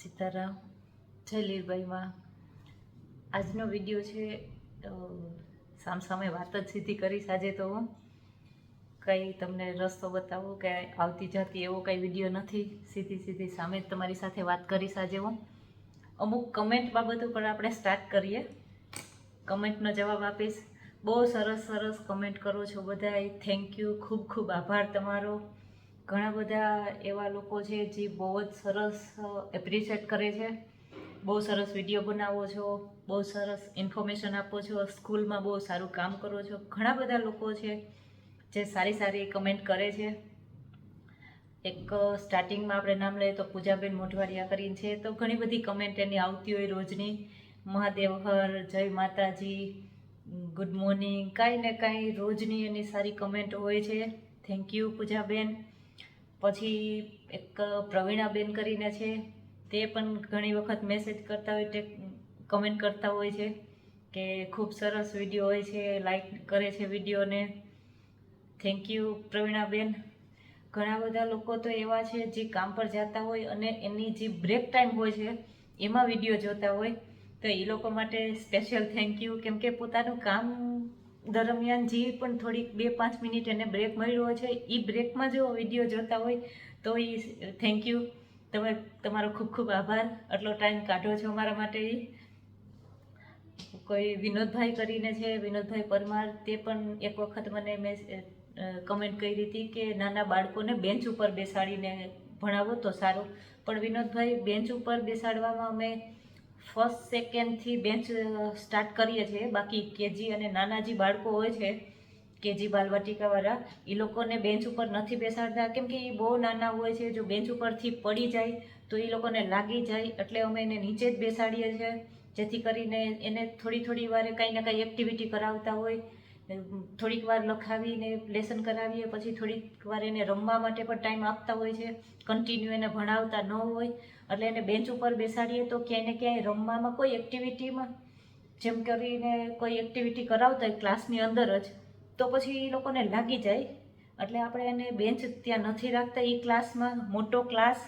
સીતારામ જય લીરબાઈમાં આજનો વીડિયો છે સામસામે વાત જ સીધી કરીશ આજે તો. હું કંઈ તમને રસ્તો બતાવો કે આવતી જાતી એવો કંઈ વીડિયો નથી? સીધી સીધી સામે જ તમારી સાથે વાત કરીશ આજે હું. અમુક કમેન્ટ બાબતો પર આપણે સ્ટાર્ટ કરીએ. કમેન્ટનો જવાબ આપીશ. બહુ સરસ સરસ કમેન્ટ કરો છો બધાય. Thank you. ખૂબ ખૂબ આભાર તમારો. ઘણા બધા એવા લોકો છે જે બહુ જ સરસ એપ્રિશિએટ કરે છે. બહુ સરસ વીડિયો બનાવો છો, બહુ સરસ ઇન્ફોર્મેશન આપો છો, સ્કૂલમાં બહુ સારું કામ કરો છો. ઘણા બધા લોકો છે જે સારી સારી કમેન્ટ કરે છે. એક સ્ટાર્ટિંગમાં આપણે નામ લઈએ તો પૂજાબેન મોઢવાડિયા કરીને છે. તો ઘણી બધી કમેન્ટ એની આવતી હોય રોજની. મહાદેવ હર, જય માતાજી, ગુડ મોર્નિંગ, કાંઈ ને કાંઈ રોજની એની સારી કમેન્ટ હોય છે. થેન્ક યુ પૂજાબેન. પછી એક પ્રવીણાબેન કરીને છે, તે પણ ઘણી વખત મેસેજ કરતા હોય તે કમેન્ટ કરતા હોય છે કે ખૂબ સરસ વીડિયો હોય છે લાઈક કરે છે વિડીયોને થેન્ક યુ પ્રવીણાબેન. ઘણા બધા લોકો તો એવા છે, જે કામ પર જતા હોય અને એની જે બ્રેક ટાઈમ હોય છે, એમાં વીડિયો જોતા હોય. તો એ લોકો માટે સ્પેશિયલ થેન્ક યુ કેમ કે પોતાનું કામ દરમિયાન જે પણ થોડીક બે પાંચ મિનિટ એને બ્રેક મળ્યો છે એ બ્રેકમાં જો વીડિયો જોતા હોય, તો એ થેન્ક યુ તમે તમારો ખૂબ ખૂબ આભાર. આટલો ટાઈમ કાઢો છો અમારા માટે કોઈ વિનોદભાઈ કરીને છે, વિનોદભાઈ પરમાર, તે પણ એક વખત મને મેં કમેન્ટ કરી હતી કે નાના બાળકોને બેન્ચ ઉપર બેસાડીને ભણાવો તો સારું. પણ વિનોદભાઈ બેન્ચ ઉપર બેસાડવામાં અમે ફર્સ્ટ સેકન્ડથી બેન્ચ સ્ટાર્ટ કરીએ છીએ. બાકી કેજી અને નાના જે બાળકો હોય છે, કેજી બાલવાટિકાવાળા એ લોકોને બેન્ચ ઉપર નથી બેસાડતા. કેમ કે એ બહુ નાના હોય છે, જો બેન્ચ ઉપરથી પડી જાય, તો એ લોકોને લાગી જાય. એટલે અમે એને નીચે જ બેસાડીએ છીએ, જેથી કરીને એને થોડી થોડી વારે કંઈ ને કંઈ એક્ટિવિટી કરાવતા હોય. થોડીક વાર લખાવીને લેસન કરાવીએ, પછી થોડીક વાર એને રમવા માટે પણ ટાઈમ આપતા હોય છે. કન્ટિન્યુ એને ભણાવતા ન હોય, એટલે એને બેન્ચ ઉપર બેસાડીએ તો ક્યાંય ને ક્યાંય રમવામાં કોઈ એક્ટિવિટીમાં જેમ કરીને કોઈ એક્ટિવિટી કરાવતા હોય ક્લાસની અંદર જ, તો પછી એ લોકોને લાગી જાય. એટલે આપણે એને બેન્ચ ત્યાં નથી રાખતા. એ ક્લાસમાં મોટો ક્લાસ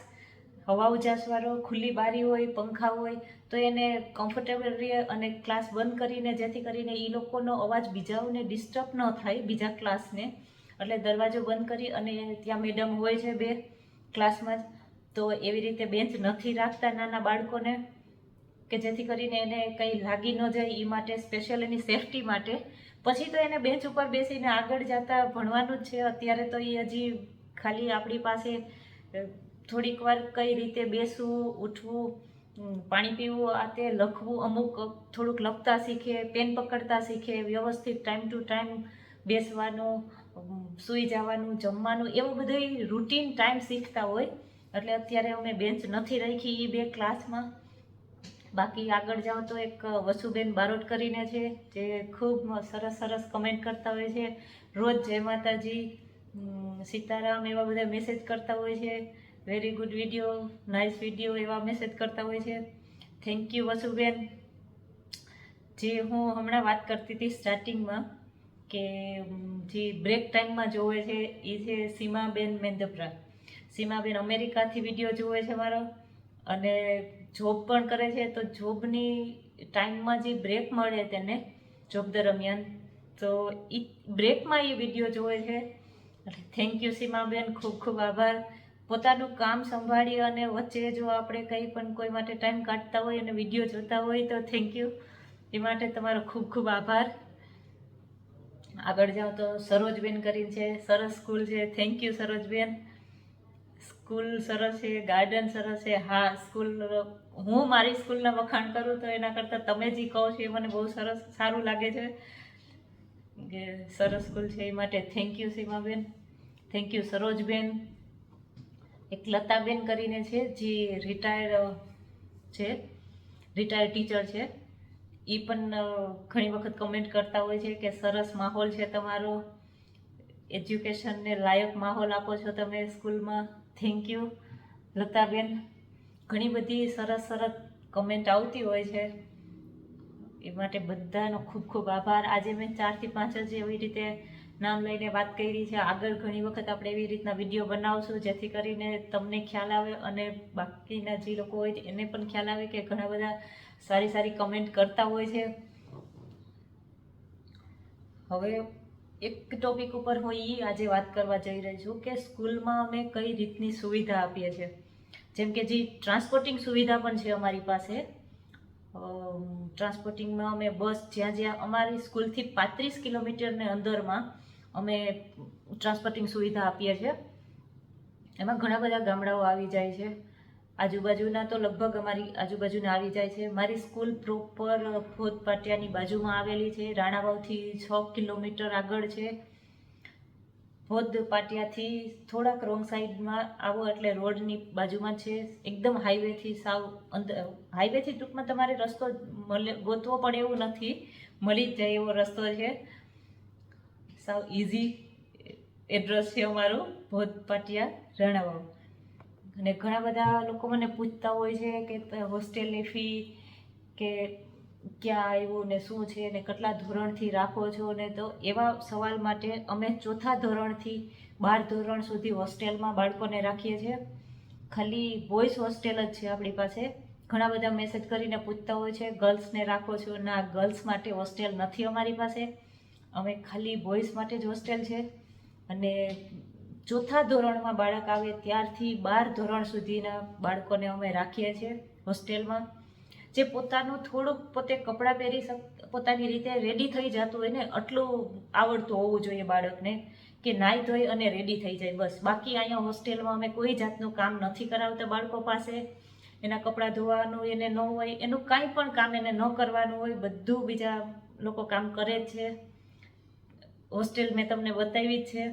હવા ઉજાસવાળો, ખુલ્લી બારી હોય, પંખા હોય, તો એને કમ્ફર્ટેબલ રહે અને ક્લાસ બંધ કરીને, જેથી કરીને એ લોકોનો અવાજ બીજાઓને ડિસ્ટર્બ ન થાય, બીજા ક્લાસને એટલે દરવાજો બંધ કરી અને ત્યાં મેડમ હોય છે બે ક્લાસમાં તો એવી રીતે બેન્ચ નથી રાખતા નાના બાળકોને, કે જેથી કરીને એને કંઈ લાગી ન જાય એ માટે સ્પેશિયલ એની સેફટી માટે. પછી તો એને બેન્ચ ઉપર બેસીને આગળ જતા ભણવાનું જ છે. અત્યારે તો એ હજી ખાલી આપણી પાસે થોડીક વાર કઈ રીતે બેસવું, ઉઠવું પાણી પીવું, આ તે લખવું, અમુક થોડુંક લખતા શીખે, પેન પકડતા શીખે, વ્યવસ્થિત ટાઈમ ટુ ટાઈમ બેસવાનું સૂઈ જવાનું, જમવાનું, એવું બધું રૂટીન ટાઈમ શીખતા હોય. એટલે અત્યારે અમે બેન્ચ નથી રાખી એ બે ક્લાસમાં બાકી આગળ જાઓ તો એક વસુબેન બારોટ કરીને છે, જે ખૂબ સરસ સરસ કમેન્ટ કરતા હોય છે. રોજ જય માતાજી સીતારામ એવા બધા મેસેજ કરતા હોય છે. Very good video nice video એવા મેસેજ કરતા હોય છે. Thank you Vasuben. જે હું હમણાં વાત કરતી હતી સ્ટાર્ટિંગમાં કે જે બ્રેક ટાઈમમાં જોવે છે એ છે સીમાબેન મેંદપરા સીમાબેન અમેરિકાથી વીડિયો જોવે છે મારો. અને જોબ પણ કરે છે, તો જોબની ટાઈમમાં જે બ્રેક મળે તેને જોબ દરમિયાન, તો એ બ્રેકમાં એ વીડિયો જોવે છે. Thank you Seemaben. ખૂબ ખૂબ આભાર. પોતાનું કામ સંભાળી અને વચ્ચે જો આપણે કંઈ પણ કોઈ માટે ટાઈમ કાઢતા હોય અને વીડિયો જોતા હોય તો થેન્ક યુ એ માટે તમારો ખૂબ ખૂબ આભાર. આગળ જાઓ તો સરોજબેન કરીને છે, સરસ સ્કૂલ છે. Thank you Sarojben. સ્કૂલ સરસ છે, ગાર્ડન સરસ છે. હા, સ્કૂલ હું મારી સ્કૂલના વખાણ કરું તો એના કરતાં તમે જે કહો છો એ મને બહુ સરસ, સારું લાગે છે. કે સરસ સ્કૂલ છે એ માટે thank you Seemaben. Thank you Sarojben. એક લતાબેન કરીને છે, જે રિટાયર છે રિટાયર ટીચર છે. એ પણ ઘણી વખત કમેન્ટ કરતા હોય છે કે સરસ માહોલ છે તમારો. એજ્યુકેશનને લાયક માહોલ આપો છો તમે સ્કૂલમાં. થેન્ક યુ લતાબેન, ઘણી બધી સરસ સરસ કમેન્ટ આવતી હોય છે. એ માટે બધાનો ખૂબ ખૂબ આભાર. આજે મેં ચારથી પાંચ જ એવી રીતે નામ લઈને વાત કરી છે. આગળ ઘણી વખત આપણે એવી રીતના વીડિયો બનાવશું, જેથી કરીને તમને ખ્યાલ આવે અને બાકીના જે લોકો હોય એને પણ ખ્યાલ આવે કે ઘણા બધા સારી સારી કમેન્ટ કરતા હોય છે. હવે એક ટોપિક ઉપર હું એ આજે વાત કરવા જઈ રહી છું કે સ્કૂલમાં અમે કઈ રીતની સુવિધા આપીએ છીએ. જેમ કે જે ટ્રાન્સપોર્ટિંગ સુવિધા પણ છે અમારી પાસે. ટ્રાન્સપોર્ટિંગમાં અમે બસ જ્યાં જ્યાં અમારી સ્કૂલથી પાંત્રીસ કિલોમીટરને અંદરમાં અમે ટ્રાન્સપોર્ટિંગ સુવિધા આપીએ છીએ. એમાં ઘણા બધા ગામડાઓ આવી જાય છે. આજુબાજુના તો લગભગ અમારી આજુબાજુના આવી જાય છે. મારી સ્કૂલ પ્રોપર ફોદ પાટિયાની બાજુમાં આવેલી છે. રાણાવાવથી છ કિલોમીટર આગળ છે. ભોદ પાટિયાથી થોડાક રોંગ સાઈડમાં આવો એટલે રોડની બાજુમાં છે. એકદમ હાઈવેથી સાવ અંદર હાઈવેથી ટૂંકમાં તમારે રસ્તો મળે ગોતવો પડે એવું નથી. મળી જ જાય એવો રસ્તો છે. સાવ ઇઝી એડ્રેસ છે અમારું, ભોજપાટિયા રણાવાવ અને ઘણા બધા લોકો મને પૂછતા હોય છે કે હોસ્ટેલની ફી કે ક્યાં આવ્યું ને શું છે ને કેટલા ધોરણથી રાખો છો ને તો એવા સવાલ માટે અમે ચોથા ધોરણથી બાર ધોરણ સુધી હોસ્ટેલમાં બાળકોને રાખીએ છીએ. ખાલી બોયઝ હોસ્ટેલ જ છે આપણી પાસે. ઘણા બધા મેસેજ કરીને પૂછતા હોય છે ગર્લ્સને રાખો છો? ના ગર્લ્સ માટે હોસ્ટેલ નથી અમારી પાસે. અમે ખાલી બોયઝ માટે જ હોસ્ટેલ છે. અને ચોથા ધોરણમાં બાળક આવે ત્યારથી બાર ધોરણ સુધીના બાળકોને અમે રાખીએ છીએ હોસ્ટેલમાં જે પોતાનું થોડુંક પોતે કપડાં પહેરી શક, પોતાની રીતે રેડી થઈ જતું હોય ને આટલું આવડતું હોવું જોઈએ બાળકને કે નાહી ધોઈ અને રેડી થઈ જાય બસ. બાકી અહીંયા હોસ્ટેલમાં અમે કોઈ જાતનું કામ નથી કરાવતા બાળકો પાસે. એના કપડાં ધોવાનું, એને ન હોય, એનું કાંઈ પણ કામ એને ન કરવાનું હોય, બધું બીજા લોકો કામ કરે જ છે. હોસ્ટેલ મેં તમને બતાવી જ છે.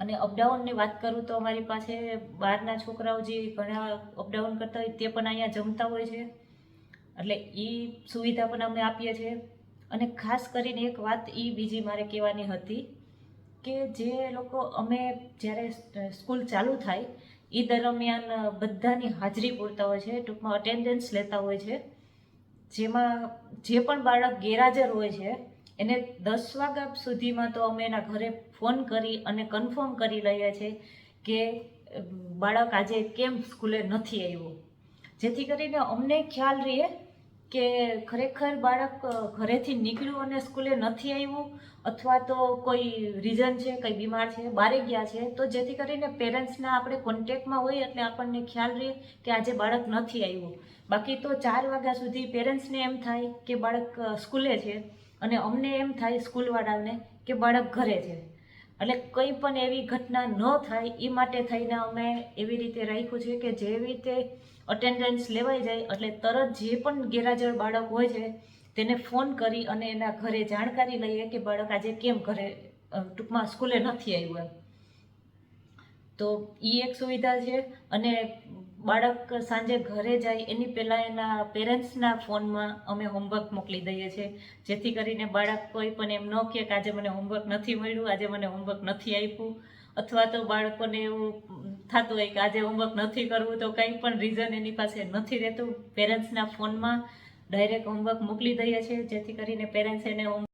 અને અપડાઉનની વાત કરું તો અમારી પાસે બહારના છોકરાઓ જે ઘણા અપડાઉન કરતા હોય તે પણ અહીંયા જમતા હોય છે. એટલે એ સુવિધા પણ અમે આપીએ છીએ. અને ખાસ કરીને એક વાત એ બીજી મારે કહેવાની હતી કે જે લોકો અમે જ્યારે સ્કૂલ ચાલુ થાય એ દરમિયાન બધાની હાજરી પૂરતા હોય છે, ટૂંકમાં અટેન્ડન્સ લેતા હોય છે. જેમાં જે પણ બાળક ગેરહાજર હોય છે એને દસ વાગ્યા સુધીમાં તો અમે એના ઘરે ફોન કરી અને કન્ફર્મ કરી લઈએ છીએ કે બાળક આજે કેમ સ્કૂલે નથી આવ્યું. જેથી કરીને અમને ખ્યાલ રહે કે ખરેખર બાળક ઘરેથી નીકળ્યું અને સ્કૂલે નથી આવ્યું અથવા તો કોઈ રીઝન છે, કંઈ બીમાર છે, બારે ગયા છે, તો જેથી કરીને પેરેન્ટ્સના આપણે કોન્ટેક્ટમાં હોય એટલે આપણને ખ્યાલ રહે કે આજે બાળક નથી આવ્યું. બાકી તો ચાર વાગ્યા સુધી પેરેન્ટ્સને એમ થાય કે બાળક સ્કૂલે છે. અને અમને એમ થાય સ્કૂલવાળાને કે બાળક ઘરે છે. એટલે કંઈ પણ એવી ઘટના ન થાય એ માટે થઈને અમે એવી રીતે રાખ્યું છે કે જેવી રીતે અટેન્ડન્સ લેવાઈ જાય, એટલે તરત જે પણ ગેરહાજર બાળક હોય છે, તેને ફોન કરી અને એના ઘરે જાણકારી લઈએ કે બાળક આજે કેમ ઘરે ટૂંકમાં સ્કૂલે નથી આવ્યું એમ. તો એ એક સુવિધા છે અને બાળક સાંજે ઘરે જાય, એની પહેલાં એના પેરેન્ટ્સના ફોનમાં અમે હોમવર્ક મોકલી દઈએ છીએ. જેથી કરીને બાળક કોઈ પણ એમ ન કહે કે આજે મને હોમવર્ક નથી મળ્યું, આજે મને હોમવર્ક નથી આપ્યું. અથવા તો બાળકોને એવું થતું હોય કે આજે હોમવર્ક નથી કરવું, તો કંઈ પણ રીઝન એની પાસે નથી રહેતું. પેરેન્ટ્સના ફોનમાં ડાયરેક્ટ હોમવર્ક મોકલી દઈએ છીએ, જેથી કરીને પેરેન્ટ્સ એને homework